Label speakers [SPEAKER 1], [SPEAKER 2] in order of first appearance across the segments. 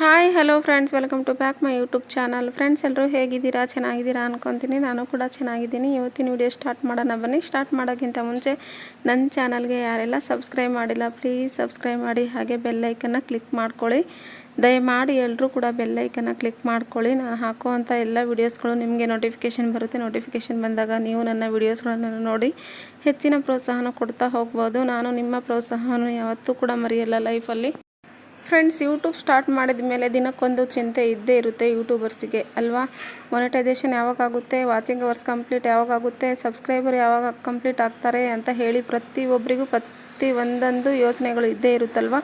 [SPEAKER 1] Hi hello friends welcome to back my YouTube channel friends ಎಲ್ಲರೂ ಹೇಗಿದ್ದೀರಾ? ಚೆನ್ನಾಗಿದ್ದೀರಾ ಅನ್ಕೊತೀನಿ. ನಾನು ಕೂಡ ಚೆನ್ನಾಗಿದ್ದೀನಿ. ಇವತ್ತಿನ ವಿಡಿಯೋ ಸ್ಟಾರ್ಟ್ ಮಾಡೋಣ ಬನ್ನಿ. ಸ್ಟಾರ್ಟ್ ಮಾಡೋಕ್ಕಿಂತ ಮುಂಚೆ ನನ್ನ ಚಾನಲ್ಗೆ ಯಾರೆಲ್ಲ ಸಬ್ಸ್ಕ್ರೈಬ್ ಮಾಡಿಲ್ಲ ಪ್ಲೀಸ್ ಸಬ್ಸ್ಕ್ರೈಬ್ ಮಾಡಿ. ಹಾಗೆ ಬೆಲ್ಲೈಕನ್ನು ಕ್ಲಿಕ್ ಮಾಡ್ಕೊಳ್ಳಿ. ದಯಮಾಡಿ ಎಲ್ಲರೂ ಕೂಡ ಬೆಲ್ಲೈಕನ್ನು ಕ್ಲಿಕ್ ಮಾಡ್ಕೊಳ್ಳಿ. ನಾನು ಹಾಕುವಂಥ ಎಲ್ಲ ವೀಡಿಯೋಸ್ಗಳು ನಿಮಗೆ ನೋಟಿಫಿಕೇಷನ್ ಬರುತ್ತೆ. ನೋಟಿಫಿಕೇಷನ್ ಬಂದಾಗ ನೀವು ನನ್ನ ವೀಡಿಯೋಸ್ಗಳನ್ನು ನೋಡಿ ಹೆಚ್ಚಿನ ಪ್ರೋತ್ಸಾಹನ ಕೊಡ್ತಾ ಹೋಗ್ಬೋದು. ನಾನು ನಿಮ್ಮ ಪ್ರೋತ್ಸಾಹವನ್ನು ಯಾವತ್ತೂ ಕೂಡ ಮರೆಯಲ್ಲ ಲೈಫಲ್ಲಿ ಫ್ರೆಂಡ್ಸ್ ಯೂಟ್ಯೂಬ್ ಸ್ಟಾರ್ಟ್ ಮಾಡಿದ ಮೇಲೆ ದಿನಕ್ಕೊಂದು ಚಿಂತೆ ಇದ್ದೇ ಇರುತ್ತೆ ಯೂಟ್ಯೂಬರ್ಸಿಗೆ ಅಲ್ವಾ? ಮೊನಿಟೈಸೇಷನ್ ಯಾವಾಗ ಆಗುತ್ತೆ? ವಾಚಿಂಗ್ ಅವರ್ಸ್ ಕಂಪ್ಲೀಟ್ ಯಾವಾಗ ಆಗುತ್ತೆ? ಸಬ್ಸ್ಕ್ರೈಬರ್ ಯಾವಾಗ ಕಂಪ್ಲೀಟ್ ಆಗ್ತಾರೆ ಅಂತ ಹೇಳಿ ಪ್ರತಿಯೊಬ್ಬರಿಗೂ ಪ್ರತಿ ಒಂದೊಂದು ಯೋಚನೆಗಳು ಇದ್ದೇ ಇರುತ್ತಲ್ವ?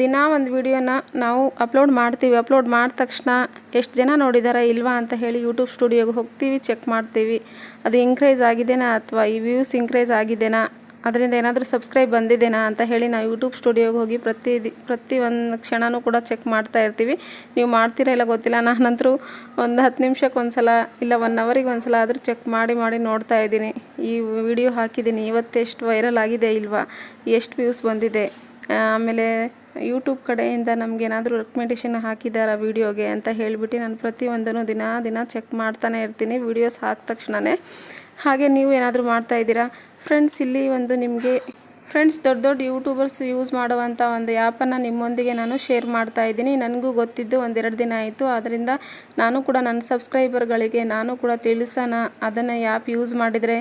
[SPEAKER 1] ದಿನ ಒಂದು ವಿಡಿಯೋನ ನಾವು ಅಪ್ಲೋಡ್ ಮಾಡ್ತೀವಿ. ಅಪ್ಲೋಡ್ ಮಾಡಿದ ತಕ್ಷಣ ಎಷ್ಟು ಜನ ನೋಡಿದ್ದಾರೆ ಇಲ್ವಾ ಅಂತ ಹೇಳಿ ಯೂಟ್ಯೂಬ್ ಸ್ಟುಡಿಯೋಗೆ ಹೋಗ್ತೀವಿ ಚೆಕ್ ಮಾಡ್ತೀವಿ. ಅದು ಇನ್ಕ್ರೀಸ್ ಆಗಿದೆನಾ ಅಥವಾ ಈ ವ್ಯೂಸ್ ಇನ್ಕ್ರೇಜ್ ಆಗಿದೆನಾ? ಅದರಿಂದ ಏನಾದರೂ ಸಬ್ಸ್ಕ್ರೈಬ್ ಬಂದಿದ್ದೇನಾ ಅಂತ ಹೇಳಿ ನಾವು ಯೂಟ್ಯೂಬ್ ಸ್ಟುಡಿಯೋಗೆ ಹೋಗಿ ಪ್ರತಿ ಪ್ರತಿ ಒಂದು ಕ್ಷಣನೂ ಕೂಡ ಚೆಕ್ ಮಾಡ್ತಾ ಇರ್ತೀವಿ. ನೀವು ಮಾಡ್ತೀರಾ ಇಲ್ಲ ಗೊತ್ತಿಲ್ಲ. ನಾನಂತರೂ ಒಂದು ಹತ್ತು ನಿಮಿಷಕ್ಕೆ ಒಂದು ಸಲ ಇಲ್ಲ ಒನ್ ಅವರಿಗೆ ಒಂದು ಸಲ ಆದರೂ ಚೆಕ್ ಮಾಡಿ ಮಾಡಿ ನೋಡ್ತಾ ಇದ್ದೀನಿ. ಈ ವಿಡಿಯೋ ಹಾಕಿದ್ದೀನಿ. ಇವತ್ತೆಷ್ಟು ವೈರಲ್ ಆಗಿದೆ ಇಲ್ವಾ? ಎಷ್ಟು ವ್ಯೂಸ್ ಬಂದಿದೆ? ಆಮೇಲೆ ಯೂಟ್ಯೂಬ್ ಕಡೆಯಿಂದ ನಮಗೇನಾದರೂ ರೆಕಮೆಂಡೇಷನ್ ಹಾಕಿದ್ದಾರಾ ವೀಡಿಯೋಗೆ ಅಂತ ಹೇಳಿಬಿಟ್ಟು ನಾನು ಪ್ರತಿಯೊಂದನ್ನು ದಿನ ದಿನ ಚೆಕ್ ಮಾಡ್ತಾನೆ ಇರ್ತೀನಿ. ವೀಡಿಯೋಸ್ ಹಾಕಿದ ತಕ್ಷಣವೇ ಹಾಗೆ ನೀವು ಏನಾದರೂ ಮಾಡ್ತಾ ಇದ್ದೀರಾ? ಫ್ರೆಂಡ್ಸ್ ಇಲ್ಲಿ ಒಂದು ನಿಮಗೆ ಫ್ರೆಂಡ್ಸ್ ದೊಡ್ಡ ದೊಡ್ಡ ಯೂಟ್ಯೂಬರ್ಸ್ ಯೂಸ್ ಮಾಡುವಂಥ ಒಂದು ಆ್ಯಪನ್ನು ನಿಮ್ಮೊಂದಿಗೆ ನಾನು ಶೇರ್ ಮಾಡ್ತಾ ಇದ್ದೀನಿ. ನನಗೂ ಗೊತ್ತಿದ್ದು ಒಂದೆರಡು ದಿನ ಆಯಿತು. ಅದರಿಂದ ನಾನು ಕೂಡ ನನ್ನ ಸಬ್ಸ್ಕ್ರೈಬರ್ಗಳಿಗೆ ನಾನು ಕೂಡ ತಿಳಿಸೋಣ. ಅದನ್ನು ಆ್ಯಪ್ ಯೂಸ್ ಮಾಡಿದರೆ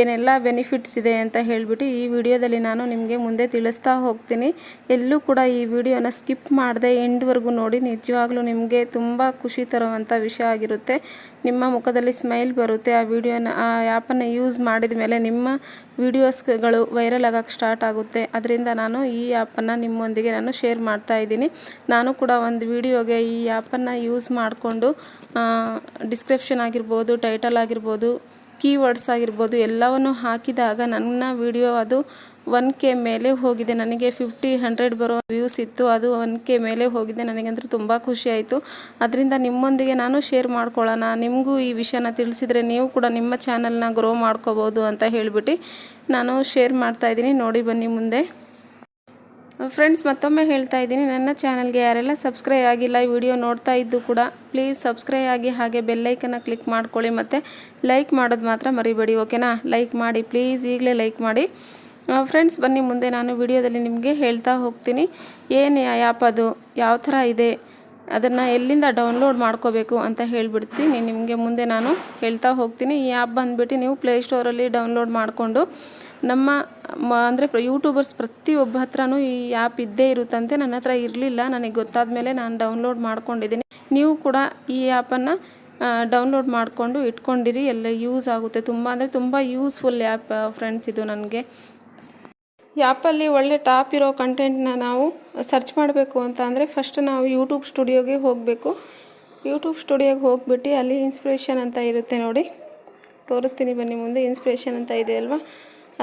[SPEAKER 1] ಏನೆಲ್ಲ ಬೆನಿಫಿಟ್ಸ್ ಇದೆ ಅಂತ ಹೇಳಿಬಿಟ್ಟು ಈ ವಿಡಿಯೋದಲ್ಲಿ ನಾನು ನಿಮಗೆ ಮುಂದೆ ತಿಳಿಸ್ತಾ ಹೋಗ್ತೀನಿ. ಎಲ್ಲೂ ಕೂಡ ಈ ವಿಡಿಯೋನ ಸ್ಕಿಪ್ ಮಾಡದೆ ಎಂಡ್ವರೆಗೂ ನೋಡಿ. ನಿಜವಾಗ್ಲೂ ನಿಮಗೆ ತುಂಬ ಖುಷಿ ತರುವಂಥ ವಿಷಯ ಆಗಿರುತ್ತೆ. ನಿಮ್ಮ ಮುಖದಲ್ಲಿ ಸ್ಮೈಲ್ ಬರುತ್ತೆ. ಆ ವಿಡಿಯೋನ, ಆ ಆ್ಯಪನ್ನು ಯೂಸ್ ಮಾಡಿದ ಮೇಲೆ ನಿಮ್ಮ ವಿಡಿಯೋಸ್ಗಳು ವೈರಲ್ ಆಗೋಕ್ಕೆ ಸ್ಟಾರ್ಟ್ ಆಗುತ್ತೆ. ಅದರಿಂದ ನಾನು ಈ ಆ್ಯಪನ್ನು ನಿಮ್ಮೊಂದಿಗೆ ನಾನು ಶೇರ್ ಮಾಡ್ತಾ ಇದ್ದೀನಿ. ನಾನು ಕೂಡ ಒಂದು ವಿಡಿಯೋಗೆ ಈ ಆ್ಯಪನ್ನು ಯೂಸ್ ಮಾಡಿಕೊಂಡು ಡಿಸ್ಕ್ರಿಪ್ಷನ್ ಆಗಿರ್ಬೋದು ಟೈಟಲ್ ಆಗಿರ್ಬೋದು ಕೀವರ್ಡ್ಸ್ ಆಗಿರ್ಬೋದು ಎಲ್ಲವನ್ನು ಹಾಕಿದಾಗ ನನ್ನ ವಿಡಿಯೋ ಅದು ಒನ್ ಕೆ ಮೇಲೆ ಹೋಗಿದೆ. ನನಗೆ ಫಿಫ್ಟಿ ಹಂಡ್ರೆಡ್ ಬರೋ ವ್ಯೂಸ್ ಇತ್ತು. ಅದು ಒನ್ ಕೆ ಮೇಲೆ ಹೋಗಿದೆ. ನನಗಂತೂ ತುಂಬ ಖುಷಿ ಆಯಿತು. ಅದರಿಂದ ನಿಮ್ಮೊಂದಿಗೆ ನಾನು ಶೇರ್ ಮಾಡ್ಕೊಳ್ಳೋಣ. ನಿಮಗೂ ಈ ವಿಷಯನ ತಿಳಿಸಿದರೆ ನೀವು ಕೂಡ ನಿಮ್ಮ ಚಾನಲ್ನ ಗ್ರೋ ಮಾಡ್ಕೋಬೋದು ಅಂತ ಹೇಳಿಬಿಟ್ಟು ನಾನು ಶೇರ್ ಮಾಡ್ತಾಯಿದ್ದೀನಿ ನೋಡಿ ಬನ್ನಿ ಮುಂದೆ. ಫ್ರೆಂಡ್ಸ್ ಮತ್ತೊಮ್ಮೆ ಹೇಳ್ತಾ ಇದ್ದೀನಿ, ನನ್ನ ಚಾನಲ್ಗೆ ಯಾರೆಲ್ಲ ಸಬ್ಸ್ಕ್ರೈಬ್ ಆಗಿಲ್ಲ, ಈ ವಿಡಿಯೋ ನೋಡ್ತಾ ಇದ್ದು ಕೂಡ ಪ್ಲೀಸ್ ಸಬ್ಸ್ಕ್ರೈಬ್ ಆಗಿ ಹಾಗೆ ಬೆಲ್ಲೈಕನ್ನು ಕ್ಲಿಕ್ ಮಾಡ್ಕೊಳ್ಳಿ ಮತ್ತು ಲೈಕ್ ಮಾಡೋದು ಮಾತ್ರ ಮರಿಬೇಡಿ ಓಕೆನಾ ಲೈಕ್ ಮಾಡಿ ಪ್ಲೀಸ್ ಈಗಲೇ ಲೈಕ್ ಮಾಡಿ. ಫ್ರೆಂಡ್ಸ್ ಬನ್ನಿ ಮುಂದೆ ನಾನು ವಿಡಿಯೋದಲ್ಲಿ ನಿಮಗೆ ಹೇಳ್ತಾ ಹೋಗ್ತೀನಿ, ಏನು ಆ್ಯಪ್ ಅದು, ಯಾವ ಥರ ಇದೆ, ಅದನ್ನು ಎಲ್ಲಿಂದ ಡೌನ್ಲೋಡ್ ಮಾಡ್ಕೋಬೇಕು ಅಂತ ಹೇಳಿಬಿಡ್ತೀನಿ. ನಿಮಗೆ ಮುಂದೆ ನಾನು ಹೇಳ್ತಾ ಹೋಗ್ತೀನಿ, ಈ ಆ್ಯಪ್ ಬಂದುಬಿಟ್ಟು ನೀವು ಪ್ಲೇಸ್ಟೋರಲ್ಲಿ ಡೌನ್ಲೋಡ್ ಮಾಡಿಕೊಂಡು ನಮ್ಮ ಮ, ಅಂದರೆ ಯೂಟ್ಯೂಬರ್ಸ್ ಪ್ರತಿಯೊಬ್ಬ ಹತ್ರನೂ ಈ ಆ್ಯಪ್ ಇದ್ದೇ ಇರುತ್ತಂತೆ. ನನ್ನ ಹತ್ರ ಇರಲಿಲ್ಲ. ನನಗೆ ಗೊತ್ತಾದ ಮೇಲೆ ನಾನು ಡೌನ್ಲೋಡ್ ಮಾಡ್ಕೊಂಡಿದ್ದೀನಿ. ನೀವು ಕೂಡ ಈ ಆ್ಯಪನ್ನು ಡೌನ್ಲೋಡ್ ಮಾಡಿಕೊಂಡು ಇಟ್ಕೊಂಡಿರಿ. ಎಲ್ಲ ಯೂಸ್ ಆಗುತ್ತೆ. ತುಂಬ, ಅಂದರೆ ತುಂಬ ಯೂಸ್ಫುಲ್ ಆ್ಯಪ್ ಫ್ರೆಂಡ್ಸ್ ಇದು ನನಗೆ. ಆ್ಯಪಲ್ಲಿ ಒಳ್ಳೆ ಟಾಪ್ ಇರೋ ಕಂಟೆಂಟ್ನ ನಾವು ಸರ್ಚ್ ಮಾಡಬೇಕು ಅಂತ ಅಂದರೆ ಫಸ್ಟ್ ನಾವು ಯೂಟ್ಯೂಬ್ ಸ್ಟುಡಿಯೋಗೆ ಹೋಗಬೇಕು. ಯೂಟ್ಯೂಬ್ ಸ್ಟುಡಿಯೋಗೆ ಹೋಗಿಬಿಟ್ಟು ಅಲ್ಲಿ ಇನ್ಸ್ಪಿರೇಷನ್ ಅಂತ ಇರುತ್ತೆ ನೋಡಿ. ತೋರಿಸ್ತೀನಿ ಬನ್ನಿ ಮುಂದೆ. ಇನ್ಸ್ಪಿರೇಷನ್ ಅಂತ ಇದೆ ಅಲ್ವಾ?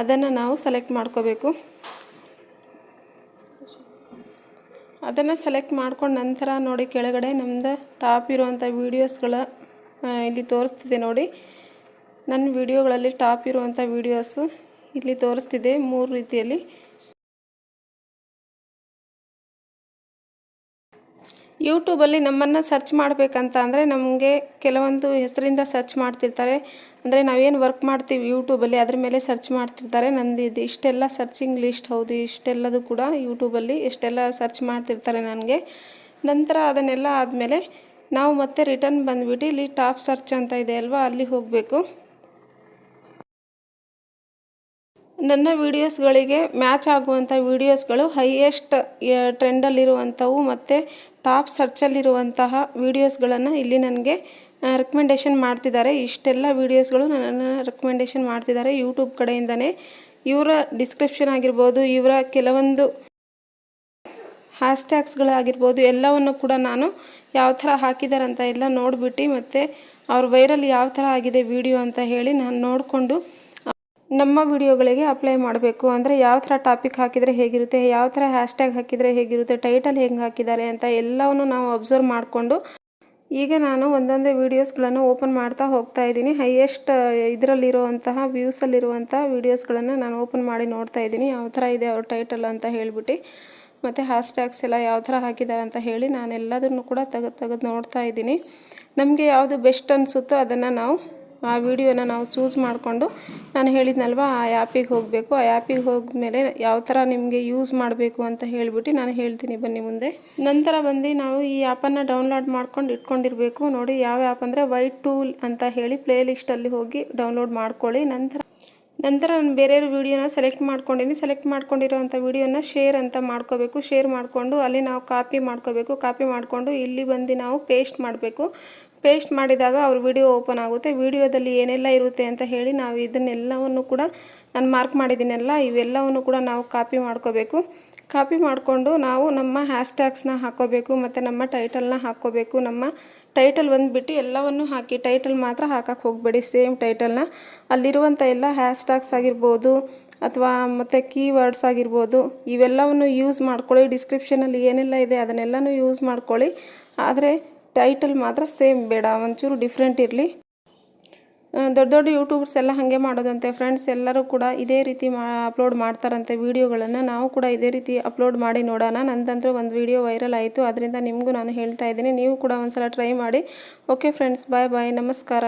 [SPEAKER 1] ಅದನ್ನು ನಾವು ಸೆಲೆಕ್ಟ್ ಮಾಡ್ಕೋಬೇಕು. ಅದನ್ನು ಸೆಲೆಕ್ಟ್ ಮಾಡ್ಕೊಂಡು ನಂತರ ನೋಡಿ ಕೆಳಗಡೆ ನಮ್ಮದು ಟಾಪ್ ಇರುವಂಥ ವೀಡಿಯೋಸ್ಗಳ ಇಲ್ಲಿ ತೋರಿಸ್ತಿದೆ ನೋಡಿ. ನನ್ನ ವೀಡಿಯೋಗಳಲ್ಲಿ ಟಾಪ್ ಇರುವಂಥ ವೀಡಿಯೋಸು ಇಲ್ಲಿ ತೋರಿಸ್ತಿದೆ ಮೂರು ರೀತಿಯಲ್ಲಿ. ಯೂಟ್ಯೂಬಲ್ಲಿ ನಮ್ಮನ್ನು ಸರ್ಚ್ ಮಾಡಬೇಕಂತ ಅಂದರೆ ನಮಗೆ ಕೆಲವೊಂದು ಹೆಸರಿಂದ ಸರ್ಚ್ ಮಾಡ್ತಿರ್ತಾರೆ. ಅಂದರೆ ನಾವೇನು ವರ್ಕ್ ಮಾಡ್ತೀವಿ ಯೂಟ್ಯೂಬಲ್ಲಿ ಅದ್ರ ಮೇಲೆ ಸರ್ಚ್ ಮಾಡ್ತಿರ್ತಾರೆ. ನಂದು ಇದು ಇಷ್ಟೆಲ್ಲ ಸರ್ಚಿಂಗ್ ಲಿಸ್ಟ್ ಹೌದು, ಇಷ್ಟೆಲ್ಲದು ಕೂಡ ಯೂಟ್ಯೂಬಲ್ಲಿ ಇಷ್ಟೆಲ್ಲ ಸರ್ಚ್ ಮಾಡ್ತಿರ್ತಾರೆ ನನಗೆ. ನಂತರ ಅದನ್ನೆಲ್ಲ ಆದಮೇಲೆ ನಾವು ಮತ್ತೆ ರಿಟರ್ನ್ ಬಂದುಬಿಟ್ಟು ಇಲ್ಲಿ ಟಾಪ್ ಸರ್ಚ್ ಅಂತ ಇದೆ ಅಲ್ವಾ, ಅಲ್ಲಿ ಹೋಗಬೇಕು. ನನ್ನ ವೀಡಿಯೋಸ್ಗಳಿಗೆ ಮ್ಯಾಚ್ ಆಗುವಂಥ ವೀಡಿಯೋಸ್ಗಳು ಹೈಯೆಸ್ಟ್ ಟ್ರೆಂಡಲ್ಲಿರುವಂಥವು ಮತ್ತು ಟಾಪ್ ಸರ್ಚಲ್ಲಿರುವಂತಹ ವೀಡಿಯೋಸ್ಗಳನ್ನು ಇಲ್ಲಿ ನನಗೆ ರೆಕಮೆಂಡೇಷನ್ ಮಾಡ್ತಿದ್ದಾರೆ. ಇಷ್ಟೆಲ್ಲ ವೀಡಿಯೋಸ್ಗಳು ನನ್ನನ್ನು ರೆಕಮೆಂಡೇಷನ್ ಮಾಡ್ತಿದ್ದಾರೆ ಯೂಟ್ಯೂಬ್ ಕಡೆಯಿಂದನೇ. ಇವರ ಡಿಸ್ಕ್ರಿಪ್ಷನ್ ಆಗಿರ್ಬೋದು, ಇವರ ಕೆಲವೊಂದು ಹ್ಯಾಶ್ಟ್ಯಾಗ್ಸ್ಗಳಾಗಿರ್ಬೋದು ಎಲ್ಲವನ್ನು ಕೂಡ ನಾನು ಯಾವ ಥರ ಹಾಕಿದ್ದಾರೆ ಅಂತ ಎಲ್ಲ ನೋಡಿಬಿಟ್ಟು ಮತ್ತು ಅವ್ರ ವೈರಲ್ ಯಾವ ಥರ ಆಗಿದೆ ವಿಡಿಯೋ ಅಂತ ಹೇಳಿ ನಾನು ನೋಡಿಕೊಂಡು, ನಮ್ಮ ವಿಡಿಯೋಗಳಿಗೆ ಅಪ್ಲೈ ಮಾಡಬೇಕು. ಅಂದರೆ ಯಾವ ಥರ ಟಾಪಿಕ್ ಹಾಕಿದರೆ ಹೇಗಿರುತ್ತೆ, ಯಾವ ಥರ ಹ್ಯಾಶ್ಟ್ಯಾಗ್ ಹಾಕಿದರೆ ಹೇಗಿರುತ್ತೆ ಟೈಟಲ್ ಹೆಂಗೆ ಹಾಕಿದ್ದಾರೆ ಅಂತ ಎಲ್ಲವನ್ನು ನಾವು ಅಬ್ಸರ್ವ್ ಮಾಡಿಕೊಂಡು ಈಗ ನಾನು ಒಂದೊಂದೇ ವೀಡಿಯೋಸ್ಗಳನ್ನು ಓಪನ್ ಮಾಡ್ತಾ ಹೋಗ್ತಾ ಇದ್ದೀನಿ. ಹೈಯೆಸ್ಟ್ ಇದರಲ್ಲಿರುವಂತಹ ವ್ಯೂಸಲ್ಲಿರುವಂಥ ವೀಡಿಯೋಸ್ಗಳನ್ನು ನಾನು ಓಪನ್ ಮಾಡಿ ನೋಡ್ತಾ ಇದ್ದೀನಿ. ಯಾವ ಥರ ಇದೆ ಅವ್ರ ಟೈಟಲ್ ಅಂತ ಹೇಳ್ಬಿಟ್ಟು. ಮತ್ತು ಹ್ಯಾಶ್ಟ್ಯಾಗ್ಸ್ ಎಲ್ಲ ಯಾವ ಥರ ಹಾಕಿದ್ದಾರೆ ಅಂತ ಹೇಳಿ ನಾನು ಎಲ್ಲದನ್ನು ಕೂಡ ತೆಗೆದು ತೆಗೆದು ನೋಡ್ತಾ ಇದ್ದೀನಿ. ನಮಗೆ ಯಾವುದು ಬೆಸ್ಟ್ ಅನಿಸುತ್ತೋ ಅದನ್ನು ನಾವು ಆ ವಿಡಿಯೋನ ನಾವು ಚೂಸ್ ಮಾಡಿಕೊಂಡು ನಾನು ಹೇಳಿದ್ನಲ್ವ, ಆ ಆ್ಯಪಿಗೆ ಹೋಗಬೇಕು. ಆ ಆ್ಯಪಿಗೆ ಹೋದ್ಮೇಲೆ ಯಾವ ಥರ ನಿಮಗೆ ಯೂಸ್ ಮಾಡಬೇಕು ಅಂತ ಹೇಳಿಬಿಟ್ಟು ನಾನು ಹೇಳ್ತೀನಿ ಬನ್ನಿ ಮುಂದೆ. ನಂತರ ಬಂದು ನಾವು ಈ ಆ್ಯಪನ್ನು ಡೌನ್ಲೋಡ್ ಮಾಡ್ಕೊಂಡು ಇಟ್ಕೊಂಡಿರಬೇಕು. ನೋಡಿ ಯಾವ ಆ್ಯಪ್ ಅಂದರೆ ವೈಟ್ ಟೂಲ್ ಅಂತ ಹೇಳಿ ಪ್ಲೇ ಲಿಸ್ಟಲ್ಲಿ ಹೋಗಿ ಡೌನ್ಲೋಡ್ ಮಾಡ್ಕೊಳ್ಳಿ. ನಂತರ ನಂತರ ನಾನು ಬೇರೆ ವೀಡಿಯೋನ ಸೆಲೆಕ್ಟ್ ಮಾಡ್ಕೊಂಡಿನಿ. ಸೆಲೆಕ್ಟ್ ಮಾಡ್ಕೊಂಡಿರೋವಂಥ ವೀಡಿಯೋನ ಶೇರ್ ಅಂತ ಮಾಡ್ಕೋಬೇಕು. ಶೇರ್ ಮಾಡಿಕೊಂಡು ಅಲ್ಲಿ ನಾವು ಕಾಪಿ ಮಾಡ್ಕೋಬೇಕು. ಕಾಪಿ ಮಾಡಿಕೊಂಡು ಇಲ್ಲಿ ಬಂದು ನಾವು ಪೇಸ್ಟ್ ಮಾಡಬೇಕು. ಪೇಸ್ಟ್ ಮಾಡಿದಾಗ ಅವ್ರ ವಿಡಿಯೋ ಓಪನ್ ಆಗುತ್ತೆ. ವಿಡಿಯೋದಲ್ಲಿ ಏನೆಲ್ಲ ಇರುತ್ತೆ ಅಂತ ಹೇಳಿ ನಾವು ಇದನ್ನೆಲ್ಲವನ್ನು ಕೂಡ ನಾನು ಮಾರ್ಕ್ ಮಾಡಿದ್ದೀನಲ್ಲ, ಇವೆಲ್ಲವನ್ನು ಕೂಡ ನಾವು ಕಾಪಿ ಮಾಡ್ಕೋಬೇಕು. ಕಾಪಿ ಮಾಡಿಕೊಂಡು ನಾವು ನಮ್ಮ ಹ್ಯಾಶ್ಟ್ಯಾಗ್ಸ್ನ ಹಾಕೋಬೇಕು, ಮತ್ತು ನಮ್ಮ ಟೈಟಲ್ನ ಹಾಕ್ಕೋಬೇಕು ನಮ್ಮ ಟೈಟಲ್ ಬಂದುಬಿಟ್ಟು ಎಲ್ಲವನ್ನು ಹಾಕಿ ಟೈಟಲ್ ಮಾತ್ರ ಹಾಕಕ್ಕೆ ಹೋಗಬೇಡಿ. ಸೇಮ್ ಟೈಟಲ್ನ ಅಲ್ಲಿರುವಂಥ ಎಲ್ಲ ಹ್ಯಾಶ್ಟ್ಯಾಗ್ಸ್ ಆಗಿರ್ಬೋದು, ಅಥವಾ ಮತ್ತು ಕೀವರ್ಡ್ಸ್ ಆಗಿರ್ಬೋದು, ಇವೆಲ್ಲವನ್ನು ಯೂಸ್ ಮಾಡ್ಕೊಳ್ಳಿ. ಡಿಸ್ಕ್ರಿಪ್ಷನಲ್ಲಿ ಏನೆಲ್ಲ ಇದೆ ಅದನ್ನೆಲ್ಲನೂ ಯೂಸ್ ಮಾಡ್ಕೊಳ್ಳಿ. ಆದರೆ ಟೈಟಲ್ ಮಾತ್ರ ಸೇಮ್ ಬೇಡ, ಒಂಚೂರು ಡಿಫ್ರೆಂಟ್ ಇರಲಿ. ದೊಡ್ಡ ದೊಡ್ಡ ಯೂಟ್ಯೂಬರ್ಸ್ ಎಲ್ಲ ಹಾಗೆ ಮಾಡೋದಂತೆ. ಫ್ರೆಂಡ್ಸ್ ಎಲ್ಲರೂ ಕೂಡ ಇದೇ ರೀತಿ ಮಾ ಅಪ್ಲೋಡ್ ಮಾಡ್ತಾರಂತೆ ವೀಡಿಯೋಗಳನ್ನು ನಾವು ಕೂಡ ಇದೇ ರೀತಿ ಅಪ್ಲೋಡ್ ಮಾಡಿ ನೋಡೋಣ. ನಂದಂತೂ ಒಂದು ವೀಡಿಯೋ ವೈರಲ್ ಆಯಿತು. ಅದರಿಂದ ನಿಮಗೂ ನಾನು ಹೇಳ್ತಾ ಇದ್ದೀನಿ. ನೀವು ಕೂಡ ಒಂದ್ಸಲ ಟ್ರೈ ಮಾಡಿ. ಓಕೆ ಫ್ರೆಂಡ್ಸ್ ಬಾಯ್ ಬಾಯ್ ನಮಸ್ಕಾರ.